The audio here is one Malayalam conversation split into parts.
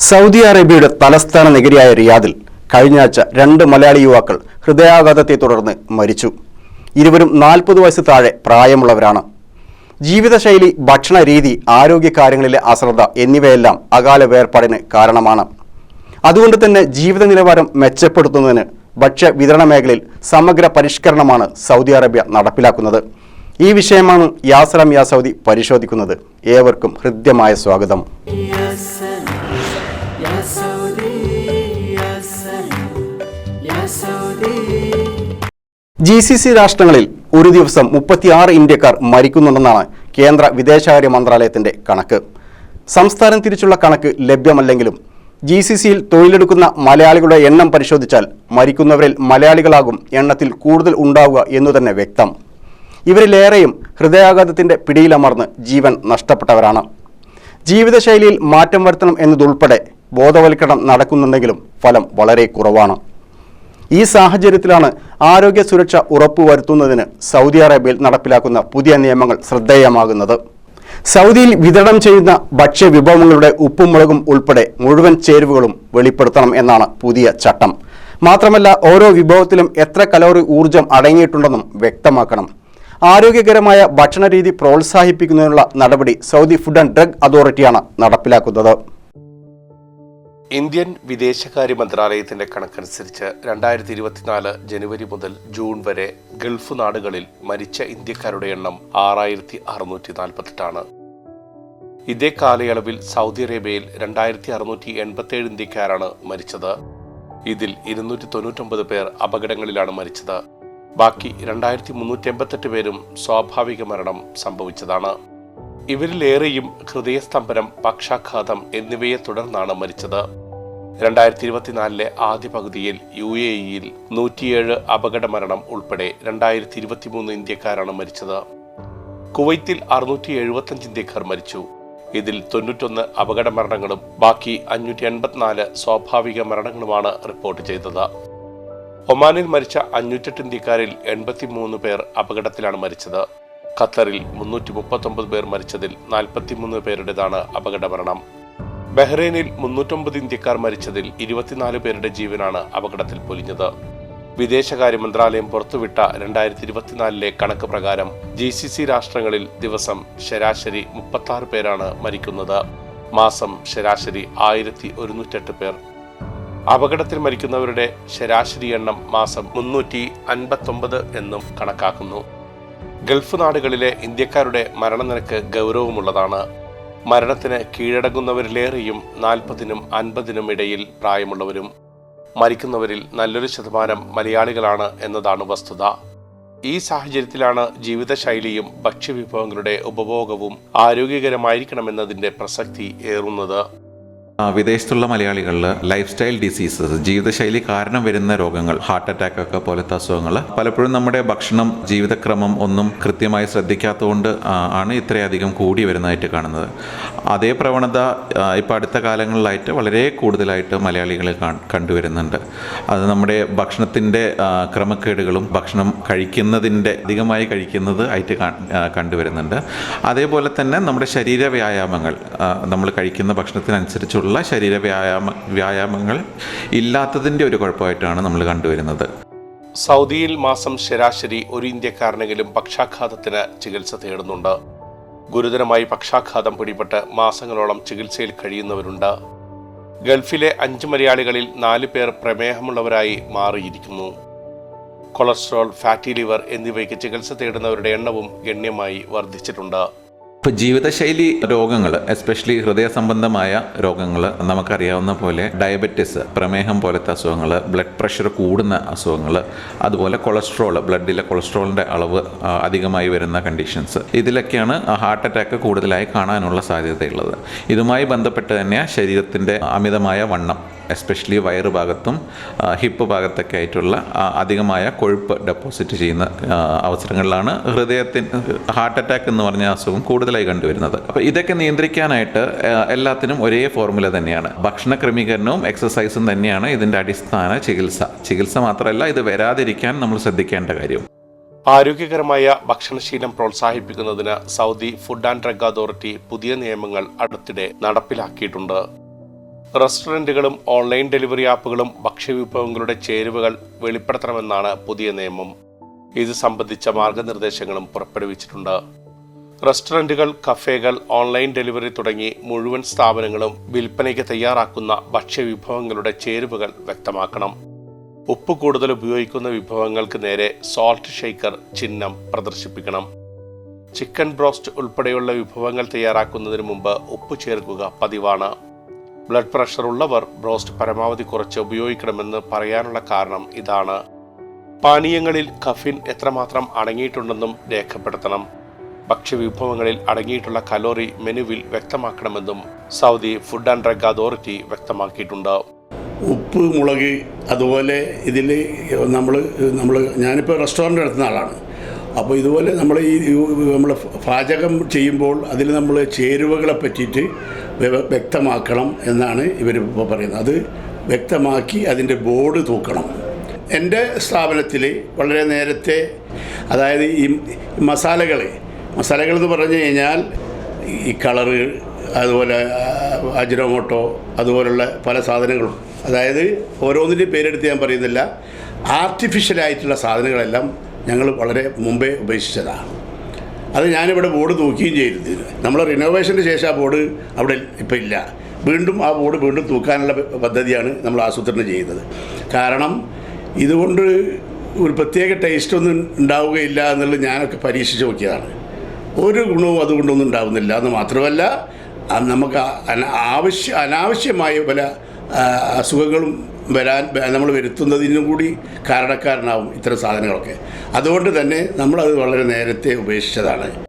സൗദി അറേബ്യയുടെ തലസ്ഥാന നഗരിയായ റിയാദിൽ കഴിഞ്ഞ ആഴ്ച രണ്ട് മലയാളി യുവാക്കൾ ഹൃദയാഘാതത്തെ തുടർന്ന് മരിച്ചു. ഇരുവരും നാൽപ്പത് വയസ്സ് താഴെ പ്രായമുള്ളവരാണ്. ജീവിതശൈലി ഭക്ഷണരീതി ആരോഗ്യകാര്യങ്ങളിലെ അശ്രദ്ധ എന്നിവയെല്ലാം അകാല വേർപാടിന് കാരണമാണ്. അതുകൊണ്ട് തന്നെ ജീവിത നിലവാരം മെച്ചപ്പെടുത്തുന്നതിന് ഭക്ഷ്യ വിതരണ മേഖലയിൽ സമഗ്ര പരിഷ്കരണമാണ് സൗദി അറേബ്യ നടപ്പിലാക്കുന്നത്. ഈ വിഷയമാണ് യാസലം യാ സൗദി പരിശോധിക്കുന്നത്. ഏവർക്കും ഹൃദ്യമായ സ്വാഗതം. ജി സി സി രാഷ്ട്രങ്ങളിൽ ഒരു ദിവസം മുപ്പത്തിയാറ് ഇന്ത്യക്കാർ മരിക്കുന്നുണ്ടെന്നാണ് കേന്ദ്ര വിദേശകാര്യ മന്ത്രാലയത്തിന്റെ കണക്ക്. സംസ്ഥാനം തിരിച്ചുള്ള കണക്ക് ലഭ്യമല്ലെങ്കിലും ജി സി സിയിൽ തൊഴിലെടുക്കുന്ന മലയാളികളുടെ എണ്ണം പരിശോധിച്ചാൽ മരിക്കുന്നവരിൽ മലയാളികളാകും എണ്ണത്തിൽ കൂടുതൽ ഉണ്ടാവുക എന്നു തന്നെ വ്യക്തം. ഇവരിലേറെയും ഹൃദയാഘാതത്തിന്റെ പിടിയിലമർന്ന് ജീവൻ നഷ്ടപ്പെട്ടവരാണ്. ജീവിതശൈലിയിൽ മാറ്റം വരുത്തണം എന്നതുൾപ്പെടെ ബോധവൽക്കരണം നടക്കുന്നുണ്ടെങ്കിലും ഫലം വളരെ കുറവാണ്. ഈ സാഹചര്യത്തിലാണ് ആരോഗ്യ സുരക്ഷ ഉറപ്പുവരുത്തുന്നതിന് സൗദി അറേബ്യയിൽ നടപ്പിലാക്കുന്ന പുതിയ നിയമങ്ങൾ ശ്രദ്ധേയമാകുന്നത്. സൗദിയിൽ വിതരണം ചെയ്യുന്ന ഭക്ഷ്യവിഭവങ്ങളുടെ ഉപ്പും മുളകും ഉൾപ്പെടെ മുഴുവൻ ചേരുവകളും വെളിപ്പെടുത്തണം എന്നാണ് പുതിയ ചട്ടം. മാത്രമല്ല ഓരോ വിഭവത്തിലും എത്ര കലോറി ഊർജം അടങ്ങിയിട്ടുണ്ടെന്നും വ്യക്തമാക്കണം. ആരോഗ്യകരമായ ഭക്ഷണ രീതി പ്രോത്സാഹിപ്പിക്കുന്നതിനുള്ള നടപടി സൗദി ഫുഡ് ആൻഡ് ഡ്രഗ് അതോറിറ്റിയാണ് നടപ്പിലാക്കുന്നത്. ഇന്ത്യൻ വിദേശകാര്യ മന്ത്രാലയത്തിന്റെ കണക്കനുസരിച്ച് രണ്ടായിരത്തി ഇരുപത്തിനാല് ജനുവരി മുതൽ ജൂൺ വരെ ഗൾഫ് നാടുകളിൽ മരിച്ച ഇന്ത്യക്കാരുടെ എണ്ണം ആറായിരത്തി അറുന്നൂറ്റി നാൽപ്പത്തെട്ടാണ് ഇതേ കാലയളവിൽ സൗദി അറേബ്യയിൽ രണ്ടായിരത്തി അറുന്നൂറ്റി എൺപത്തിയേഴ് ഇന്ത്യക്കാരാണ് മരിച്ചത്. ഇതിൽ ഇരുന്നൂറ്റി തൊണ്ണൂറ്റൊമ്പത് പേർ അപകടങ്ങളിലാണ് മരിച്ചത്. ബാക്കി രണ്ടായിരത്തി മുന്നൂറ്റി എൺപത്തെട്ട് പേരും സ്വാഭാവിക മരണം സംഭവിച്ചതാണ്. ഇവരിലേറെയും ഹൃദയസ്തംഭനം പക്ഷാഘാതം എന്നിവയെ തുടർന്നാണ് മരിച്ചത്. രണ്ടായിരത്തി ഇരുപത്തിനാലിലെ ആദ്യ പകുതിയിൽ യു എ ഇയിൽ നൂറ്റിയേഴ് അപകട മരണം ഉൾപ്പെടെ രണ്ടായിരത്തി ഇരുപത്തിമൂന്ന് ഇന്ത്യക്കാരാണ് മരിച്ചത്. കുവൈത്തിൽ അറുന്നൂറ്റി എഴുപത്തഞ്ച് ഇന്ത്യക്കാർ മരിച്ചു. ഇതിൽ തൊണ്ണൂറ്റൊന്ന് അപകട മരണങ്ങളും ബാക്കി അഞ്ഞൂറ്റി എൺപത്തിനാല് സ്വാഭാവിക മരണങ്ങളുമാണ് റിപ്പോർട്ട് ചെയ്തത്. ഒമാനിൽ മരിച്ച അഞ്ഞൂറ്റെട്ട് ഇന്ത്യക്കാരിൽ എൺപത്തിമൂന്ന് പേർ അപകടത്തിലാണ് മരിച്ചത്. ഖത്തറിൽ മുന്നൂറ്റി മുപ്പത്തൊമ്പത് പേർ മരിച്ചതിൽ നാൽപ്പത്തിമൂന്ന് പേരുടേതാണ് അപകട മരണം. ബഹ്റൈനിൽ മുന്നൂറ്റൊമ്പത് ഇന്ത്യക്കാർ മരിച്ചതിൽ ഇരുപത്തിനാല് പേരുടെ ജീവനാണ് അപകടത്തിൽ പൊലിഞ്ഞത്. വിദേശകാര്യ മന്ത്രാലയം പുറത്തുവിട്ട രണ്ടായിരത്തി ഇരുപത്തിനാലിലെ കണക്ക് പ്രകാരം ജി സി സി രാഷ്ട്രങ്ങളിൽ ദിവസം ശരാശരി മുപ്പത്തി പേരാണ് മരിക്കുന്നത്. മാസം ശരാശരി ആയിരത്തി ഒരുന്നൂറ്റെട്ട് പേർ. അപകടത്തിൽ മരിക്കുന്നവരുടെ ശരാശരി എണ്ണം മാസം മുന്നൂറ്റി അൻപത്തൊമ്പത് എന്നും കണക്കാക്കുന്നു. ഗൾഫ് നാടുകളിലെ ഇന്ത്യക്കാരുടെ മരണനിരക്ക് ഗൗരവമുള്ളതാണ്. മരണത്തിന് കീഴടങ്ങുന്നവരിലേറെയും നാൽപ്പതിനും അൻപതിനും ഇടയിൽ പ്രായമുള്ളവരും മരിക്കുന്നവരിൽ നല്ലൊരു ശതമാനം മലയാളികളാണ് എന്നതാണ് വസ്തുത. ഈ സാഹചര്യത്തിലാണ് ജീവിതശൈലിയും ഭക്ഷ്യവിഭവങ്ങളുടെ ഉപഭോഗവും ആരോഗ്യകരമായിരിക്കണമെന്നതിന്റെ പ്രസക്തി ഏറുന്നത്. വിദേശത്തുള്ള മലയാളികളിൽ ലൈഫ് സ്റ്റൈൽ ഡിസീസസ് ജീവിതശൈലി കാരണം വരുന്ന രോഗങ്ങൾ ഹാർട്ട് അറ്റാക്ക് ഒക്കെ പോലത്തെ അസുഖങ്ങൾ പലപ്പോഴും നമ്മുടെ ഭക്ഷണം ജീവിതക്രമം ഒന്നും കൃത്യമായി ശ്രദ്ധിക്കാത്തതുകൊണ്ട് ആണ് ഇത്രയധികം കൂടി വരുന്നതായിട്ട് കാണുന്നത്. അതേ പ്രവണത ഇപ്പോൾ അടുത്ത കാലങ്ങളിലായിട്ട് വളരെ കൂടുതലായിട്ട് മലയാളികളിൽ കണ്ടുവരുന്നുണ്ട് അത് നമ്മുടെ ഭക്ഷണത്തിന്റെ ക്രമക്കേടുകളും ഭക്ഷണം കഴിക്കുന്നതിന്റെ അധികമായി കഴിക്കുന്നത് ആയിട്ട് കണ്ടുവരുന്നുണ്ട് അതേപോലെ തന്നെ നമ്മുടെ ശരീര വ്യായാമങ്ങൾ നമ്മൾ കഴിക്കുന്ന ഭക്ഷണത്തിനനുസരിച്ചുള്ള ശരീര വ്യായാമ വ്യായാമങ്ങൾ ഇല്ലാത്തതിന്റെ ഒരു കുഴപ്പമായിട്ടാണ് നമ്മൾ കണ്ടുവരുന്നത്. സൗദിയിൽ മാസം ശരാശരി ഒരു ഇന്ത്യക്കാരനെങ്കിലും പക്ഷാഘാതത്തിന് ചികിത്സ തേടുന്നുണ്ട്. ഗുരുതരമായി പക്ഷാഘാതം പിടിപെട്ട് മാസങ്ങളോളം ചികിത്സയിൽ കഴിയുന്നവരുണ്ട്. ഗൾഫിലെ അഞ്ച് മലയാളികളിൽ നാല് പേർ പ്രമേഹമുള്ളവരായി മാറിയിരിക്കുന്നു. കൊളസ്ട്രോൾ ഫാറ്റി ലിവർ എന്നിവയ്ക്ക് ചികിത്സ തേടുന്നവരുടെ എണ്ണവും ഗണ്യമായി വർദ്ധിച്ചിട്ടുണ്ട്. ഇപ്പോൾ ജീവിതശൈലി രോഗങ്ങൾ എസ്പെഷ്യലി ഹൃദയ സംബന്ധമായ രോഗങ്ങൾ നമുക്കറിയാവുന്ന പോലെ ഡയബറ്റിസ് പ്രമേഹം പോലത്തെ അസുഖങ്ങൾ ബ്ലഡ് പ്രഷർ കൂടുന്ന അസുഖങ്ങൾ അതുപോലെ കൊളസ്ട്രോൾ ബ്ലഡിലെ കൊളസ്ട്രോളിന്റെ അളവ് അധികമായി വരുന്ന കണ്ടീഷൻസ് ഇതിലൊക്കെയാണ് ഹാർട്ട് അറ്റാക്ക് കൂടുതലായി കാണാനുള്ള സാധ്യതയുള്ളത്. ഇതുമായി ബന്ധപ്പെട്ട് തന്നെ ശരീരത്തിന്റെ അമിതമായ വണ്ണം. എസ്പെഷ്യലി വയറ് ഭാഗത്തും ഹിപ്പ് ഭാഗത്തൊക്കെ ആയിട്ടുള്ള അധികമായ കൊഴുപ്പ് ഡെപ്പോസിറ്റ് ചെയ്യുന്ന അവസരങ്ങളിലാണ് ഹൃദയത്തിന് ഹാർട്ട് അറ്റാക്ക് എന്ന് പറഞ്ഞ അസുഖം കൂടുതലായി കണ്ടുവരുന്നത്. അപ്പോൾ ഇതൊക്കെ നിയന്ത്രിക്കാനായിട്ട് എല്ലാത്തിനും ഒരേ ഫോർമുല തന്നെയാണ്. ഭക്ഷണ ക്രമീകരണവും എക്സസൈസും തന്നെയാണ് ഇതിന്റെ അടിസ്ഥാന ചികിത്സ. ചികിത്സ മാത്രമല്ല ഇത് വരാതിരിക്കാൻ നമ്മൾ ശ്രദ്ധിക്കേണ്ട കാര്യം. ആരോഗ്യകരമായ ഭക്ഷണശീലം പ്രോത്സാഹിപ്പിക്കുന്നതിന് Saudi food and drug authority പുതിയ നിയമങ്ങൾ അടുത്തിടെ നടപ്പിലാക്കിയിട്ടുണ്ട്. റെസ്റ്റോറന്റുകളും ഓൺലൈൻ ഡെലിവറി ആപ്പുകളും ഭക്ഷ്യവിഭവങ്ങളുടെ ചേരുവകൾ വെളിപ്പെടുത്തണമെന്നാണ് പുതിയ നിയമം. ഇത് സംബന്ധിച്ച മാർഗനിർദ്ദേശങ്ങളും പുറപ്പെടുവിച്ചിട്ടുണ്ട്. റെസ്റ്റോറന്റുകൾ കഫേകൾ ഓൺലൈൻ ഡെലിവറി തുടങ്ങി മുഴുവൻ സ്ഥാപനങ്ങളും വിൽപ്പനയ്ക്ക് തയ്യാറാക്കുന്ന ഭക്ഷ്യവിഭവങ്ങളുടെ ചേരുവകൾ വ്യക്തമാക്കണം. ഉപ്പ് കൂടുതൽ ഉപയോഗിക്കുന്ന വിഭവങ്ങൾക്ക് നേരെ സോൾട്ട് ഷേക്കർ ചിഹ്നം പ്രദർശിപ്പിക്കണം. ചിക്കൻ ബ്രോസ്റ്റ് ഉൾപ്പെടെയുള്ള വിഭവങ്ങൾ തയ്യാറാക്കുന്നതിന് മുമ്പ് ഉപ്പ് ചേർക്കുക പതിവാണ്. ബ്ലഡ് പ്രഷർ ഉള്ളവർ ബ്രോസ്റ്റ് പരമാവധി കുറച്ച് ഉപയോഗിക്കണമെന്ന് പറയാനുള്ള കാരണം ഇതാണ്. പാനീയങ്ങളിൽ കഫിൻ എത്രമാത്രം അടങ്ങിയിട്ടുണ്ടെന്നും രേഖപ്പെടുത്തണം. ഭക്ഷ്യവിഭവങ്ങളിൽ അടങ്ങിയിട്ടുള്ള കലോറി മെനുവിൽ വ്യക്തമാക്കണമെന്നും Saudi food and drug authority വ്യക്തമാക്കിയിട്ടുണ്ട്. ഉപ്പ് മുളക് അതുപോലെ ഇതിൽ നമ്മൾ നമ്മൾ ഞാനിപ്പോൾ റെസ്റ്റോറന്റ് നടത്തുന്ന ആളാണ്. അപ്പോൾ ഇതുപോലെ നമ്മൾ ഈ നമ്മൾ പാചകം ചെയ്യുമ്പോൾ അതിൽ നമ്മൾ ചേരുവകളെ പറ്റിയിട്ട് വ്യക്തമാക്കണം എന്നാണ് ഇവർ ഇപ്പോൾ പറയുന്നത്. അത് വ്യക്തമാക്കി അതിന്റെ ബോർഡ് തൂക്കണം. എന്റെ സ്ഥാപനത്തിൽ വളരെ നേരത്തെ അതായത് ഈ മസാലകൾ മസാലകൾ എന്ന് പറഞ്ഞു കഴിഞ്ഞാൽ ഈ കളറ് അതുപോലെ അജിനോമോട്ടോ അതുപോലുള്ള പല സാധനങ്ങളും. അതായത് ഓരോന്നിന്റെയും പേരെടുത്ത് ഞാൻ പറയുന്നില്ല. ആർട്ടിഫിഷ്യലായിട്ടുള്ള സാധനങ്ങളെല്ലാം ഞങ്ങൾ വളരെ മുമ്പേ ഉപേക്ഷിച്ചതാണ്. അത് ഞാനിവിടെ ബോർഡ് തൂക്കുകയും ചെയ്തിരുന്നു. നമ്മൾ റിനോവേഷന് ശേഷം ആ ബോർഡ് അവിടെ ഇപ്പം ഇല്ല. വീണ്ടും ആ ബോർഡ് വീണ്ടും തൂക്കാനുള്ള പദ്ധതിയാണ് നമ്മൾ ആസൂത്രണം ചെയ്യുന്നത്. കാരണം ഇതുകൊണ്ട് ഒരു പ്രത്യേക ടേസ്റ്റ് ഒന്നും ഉണ്ടാവുകയില്ല എന്നുള്ളത് ഞാനൊക്കെ പരീക്ഷിച്ച് നോക്കിയതാണ്. ഒരു ഗുണവും അതുകൊണ്ടൊന്നും ഉണ്ടാവുന്നില്ല എന്ന് മാത്രമല്ല നമുക്ക് ആവശ്യ അനാവശ്യമായ പല അസുഖങ്ങളും വരാൻ നമ്മൾ വരുത്തുന്നതിനും കൂടി കാരണക്കാരനാവും ഇത്തരം സാധനങ്ങളൊക്കെ. അതുകൊണ്ട് തന്നെ നമ്മളത് വളരെ നേരത്തെ ഉപേക്ഷിച്ചതാണ്.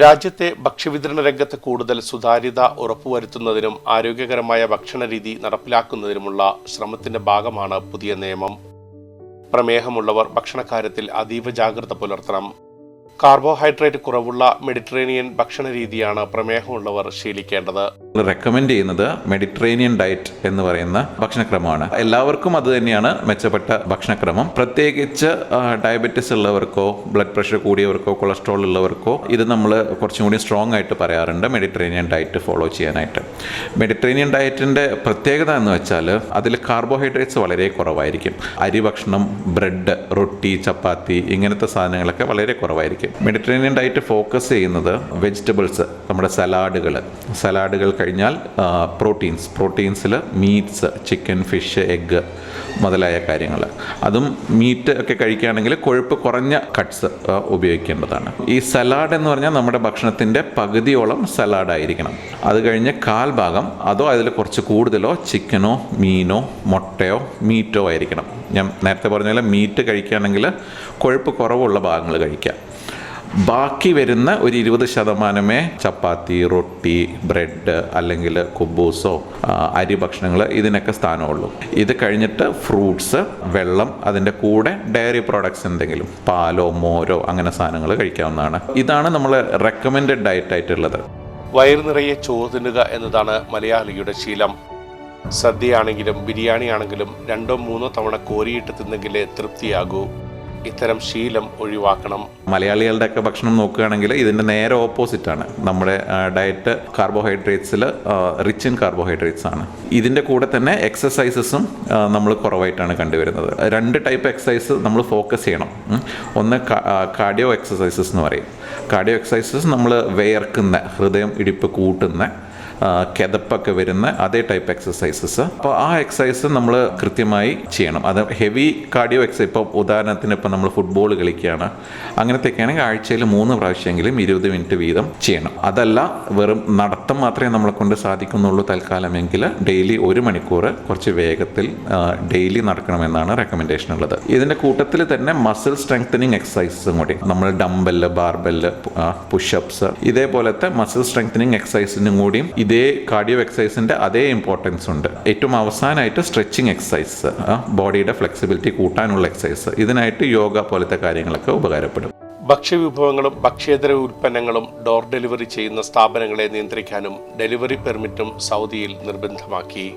രാജ്യത്തെ ഭക്ഷ്യവിതരണ രംഗത്ത് കൂടുതൽ സുതാര്യത ഉറപ്പുവരുത്തുന്നതിനും ആരോഗ്യകരമായ ഭക്ഷണ രീതി നടപ്പിലാക്കുന്നതിനുമുള്ള ശ്രമത്തിന്റെ ഭാഗമാണ് പുതിയ നിയമം. പ്രമേഹമുള്ളവർ ഭക്ഷണക്കാര്യത്തിൽ അതീവ ജാഗ്രത പുലർത്തണം. കാർബോഹൈഡ്രേറ്റ് കുറവുള്ള മെഡിറ്ററേനിയൻ ഭക്ഷണ രീതിയാണ് പ്രമേഹമുള്ളവർ ശീലിക്കേണ്ടത്. റെക്കമെൻഡ് ചെയ്യുന്നത് മെഡിറ്ററേനിയൻ ഡയറ്റ് എന്ന് പറയുന്ന ഭക്ഷണക്രമമാണ്. എല്ലാവർക്കും അത് തന്നെയാണ് മെച്ചപ്പെട്ട ഭക്ഷണക്രമം. പ്രത്യേകിച്ച് ഡയബറ്റിസ് ഉള്ളവർക്കോ ബ്ലഡ് പ്രഷർ കൂടിയവർക്കോ കൊളസ്ട്രോൾ ഉള്ളവർക്കോ ഇത് നമ്മൾ കുറച്ചും കൂടി സ്ട്രോങ് ആയിട്ട് പറയാറുണ്ട് മെഡിറ്ററേനിയൻ ഡയറ്റ് ഫോളോ ചെയ്യാനായിട്ട്. മെഡിറ്ററേനിയൻ ഡയറ്റിന്റെ പ്രത്യേകത എന്ന് വെച്ചാൽ അതിൽ കാർബോഹൈഡ്രേറ്റ്സ് വളരെ കുറവായിരിക്കും. അരി ഭക്ഷണം ബ്രെഡ് റൊട്ടി ചപ്പാത്തി ഇങ്ങനത്തെ സാധനങ്ങളൊക്കെ വളരെ കുറവായിരിക്കും. മെഡിറ്ററേനിയൻ ഡയറ്റ് ഫോക്കസ് ചെയ്യുന്നത് വെജിറ്റബിൾസ് നമ്മുടെ സലാഡുകൾ സലാഡുകൾ കഴിഞ്ഞാൽ പ്രോട്ടീൻസ് പ്രോട്ടീൻസിൽ മീറ്റ്സ് ചിക്കൻ ഫിഷ് എഗ്ഗ് മുതലായ കാര്യങ്ങൾ. അതും മീറ്റ് ഒക്കെ കഴിക്കുകയാണെങ്കിൽ കൊഴുപ്പ് കുറഞ്ഞ കട്ട്സ് ഉപയോഗിക്കേണ്ടതാണ്. ഈ സലാഡ് എന്ന് പറഞ്ഞാൽ നമ്മുടെ ഭക്ഷണത്തിന്റെ പകുതിയോളം സലാഡായിരിക്കണം അത് കഴിഞ്ഞ് കാൽ ഭാഗം അതോ അതിൽ കുറച്ച് കൂടുതലോ ചിക്കനോ മീനോ മുട്ടയോ മീറ്റോ ആയിരിക്കണം. ഞാൻ നേരത്തെ പറഞ്ഞ പോലെ മീറ്റ് കഴിക്കുകയാണെങ്കിൽ കൊഴുപ്പ് കുറവുള്ള ഭാഗങ്ങൾ കഴിക്കാം ബാക്കി വരുന്ന ഒരു ഇരുപത് ശതമാനമേ ചപ്പാത്തി റൊട്ടി ബ്രെഡ് അല്ലെങ്കിൽ കുബൂസോ അരി ഭക്ഷണങ്ങൾ ഇതിനൊക്കെ സ്ഥാനമുള്ളൂ. ഇത് കഴിഞ്ഞിട്ട് ഫ്രൂട്ട്സ് വെള്ളം അതിന്റെ കൂടെ ഡയറി പ്രോഡക്ട്സ് എന്തെങ്കിലും പാലോ മോരോ അങ്ങനെ സാധനങ്ങൾ കഴിക്കാവുന്നതാണ്. ഇതാണ് നമ്മൾ റെക്കമെൻഡ് ഡയറ്റ് ആയിട്ടുള്ളത്. വയറു നിറയെ ചോറ് എന്നതാണ് മലയാളിയുടെ ശീലം. സദ്യയാണെങ്കിലും ബിരിയാണി ആണെങ്കിലും രണ്ടോ മൂന്നോ തവണ കോരിയിട്ട് തിന്നെങ്കിലേ തൃപ്തിയാകൂ. ഇത്തരം ശീലം ഒഴിവാക്കണം. മലയാളികളുടെയൊക്കെ ഭക്ഷണം നോക്കുകയാണെങ്കിൽ ഇതിന്റെ നേരെ ഓപ്പോസിറ്റ് ആണ്. നമ്മുടെ ഡയറ്റ് കാർബോഹൈഡ്രേറ്റ്സിൽ റിച്ച് ഇൻ കാർബോഹൈഡ്രേറ്റ്സ് ആണ്. ഇതിന്റെ കൂടെ തന്നെ എക്സസൈസസും നമ്മൾ കുറവായിട്ടാണ് കണ്ടുവരുന്നത്. രണ്ട് ടൈപ്പ് എക്സസൈസ് നമ്മൾ ഫോക്കസ് ചെയ്യണം. ഒന്ന് കാർഡിയോ എക്സസൈസസ് എന്ന് പറയും. കാർഡിയോ എക്സസൈസസ് നമ്മൾ വേർക്കുന്ന ഹൃദയം ഇടിപ്പ് കൂട്ടുന്ന കിതപ്പൊക്കെ വരുന്ന അതേ ടൈപ്പ് എക്സസൈസസ് അപ്പോൾ ആ എക്സസൈസ് നമ്മൾ കൃത്യമായി ചെയ്യണം. അത് ഹെവി കാർഡിയോ എക്സസൈസ് ഇപ്പോൾ ഉദാഹരണത്തിന് ഇപ്പോൾ നമ്മൾ ഫുട്ബോൾ കളിക്കുകയാണ്. അങ്ങനത്തെയൊക്കെ ആണെങ്കിൽ ആഴ്ചയിൽ മൂന്ന് പ്രാവശ്യമെങ്കിലും ഇരുപത് മിനിറ്റ് വീതം ചെയ്യണം. അതല്ല വെറും നടത്തം മാത്രമേ നമ്മളെ കൊണ്ട് സാധിക്കുന്നുള്ളൂ തൽക്കാലമെങ്കിൽ ഡെയിലി ഒരു മണിക്കൂർ കുറച്ച് വേഗത്തിൽ ഡെയിലി നടക്കണമെന്നാണ് റെക്കമെൻഡേഷൻ ഉള്ളത്. ഇതിന്റെ കൂട്ടത്തിൽ തന്നെ മസിൽ സ്ട്രെങ്തനിങ് എക്സസൈസും കൂടി. നമ്മൾ ഡംബൽ ബാർബെൽ പുഷപ്സ് ഇതേപോലത്തെ മസിൽ സ്ട്രെങ്തനിങ് എക്സസൈസിനും കൂടിയും ഇതേ കാർഡിയോ എക്സസൈസിന്റെ അതേ ഇമ്പോർട്ടൻസ് ഉണ്ട്. ഏറ്റവും അവസാനമായിട്ട് സ്ട്രെച്ചിങ് എക്സസൈസ് ബോഡിയുടെ ഫ്ലെക്സിബിലിറ്റി കൂട്ടാനുള്ള എക്സസൈസ് ഇതിനായിട്ട് യോഗ പോലത്തെ കാര്യങ്ങളൊക്കെ ഉപകാരപ്പെടും. ഭക്ഷ്യവിഭവങ്ങളും ഭക്ഷ്യേതര ഉൽപ്പന്നങ്ങളും ഡോർ ഡെലിവറി ചെയ്യുന്ന സ്ഥാപനങ്ങളെ നിയന്ത്രിക്കാനും ഡെലിവറി പെർമിറ്റും സൗദിയിൽ നിർബന്ധമാക്കി.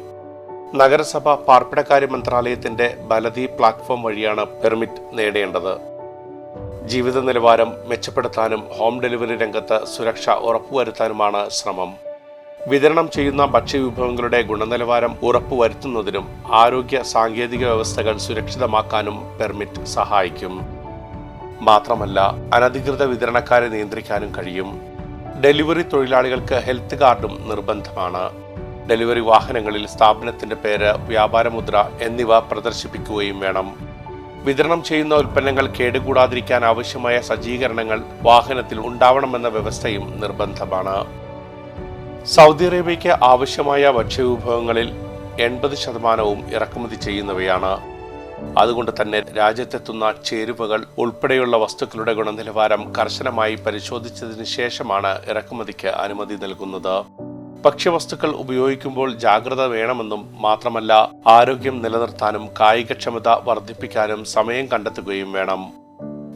നഗരസഭ പാർപ്പിടക്കാര്യ മന്ത്രാലയത്തിന്റെ ബലതി പ്ലാറ്റ്ഫോം വഴിയാണ് പെർമിറ്റ് നേടേണ്ടത്. ജീവിത നിലവാരം മെച്ചപ്പെടുത്താനും ഹോം ഡെലിവറി രംഗത്ത് സുരക്ഷ ഉറപ്പുവരുത്താനുമാണ് ശ്രമം. വിതരണം ചെയ്യുന്ന ഭക്ഷ്യവിഭവങ്ങളുടെ ഗുണനിലവാരം ഉറപ്പുവരുത്തുന്നതിനും ആരോഗ്യ സാങ്കേതിക വ്യവസ്ഥകൾ സുരക്ഷിതമാക്കാനും പെർമിറ്റ് സഹായിക്കും. മാത്രമല്ല അനധികൃത വിതരണക്കാരെ നിയന്ത്രിക്കാനും കഴിയും. ഡെലിവറി തൊഴിലാളികൾക്ക് ഹെൽത്ത് കാർഡും നിർബന്ധമാണ്. ഡെലിവറി വാഹനങ്ങളിൽ സ്ഥാപനത്തിന്റെ പേര് വ്യാപാരമുദ്ര എന്നിവ പ്രദർശിപ്പിക്കുകയും വേണം. വിതരണം ചെയ്യുന്ന ഉൽപ്പന്നങ്ങൾ കേടുകൂടാതിരിക്കാൻ ആവശ്യമായ സജ്ജീകരണങ്ങൾ വാഹനത്തിൽ ഉണ്ടാവണമെന്ന വ്യവസ്ഥയും നിർബന്ധമാണ്. സൗദി അറേബ്യയ്ക്ക് ആവശ്യമായ ഭക്ഷ്യവിഭവങ്ങളിൽ എൺപത് ശതമാനവും ഇറക്കുമതി ചെയ്യുന്നവയാണ്. അതുകൊണ്ട് തന്നെ രാജ്യത്തെത്തുന്ന ചേരുവകൾ ഉൾപ്പെടെയുള്ള വസ്തുക്കളുടെ ഗുണനിലവാരം കർശനമായി പരിശോധിച്ചതിന് ശേഷമാണ് ഇറക്കുമതിക്ക് അനുമതി നൽകുന്നത്. ഭക്ഷ്യവസ്തുക്കൾ ഉപയോഗിക്കുമ്പോൾ ജാഗ്രത വേണമെന്നും മാത്രമല്ല ആരോഗ്യം നിലനിർത്താനും കായികക്ഷമത വർദ്ധിപ്പിക്കാനും സമയം കണ്ടെത്തുകയും വേണം.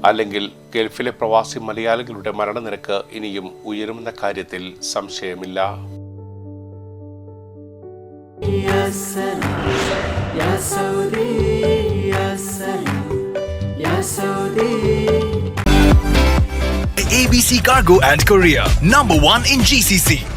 അല്ലെങ്കിൽ ഗൾഫിലെ പ്രവാസി മലയാളികളുടെ മരണനിരക്ക് ഇനിയും ഉയരുമെന്ന കാര്യത്തിൽ സംശയമില്ല ABC Cargo and Korea, number one in GCC.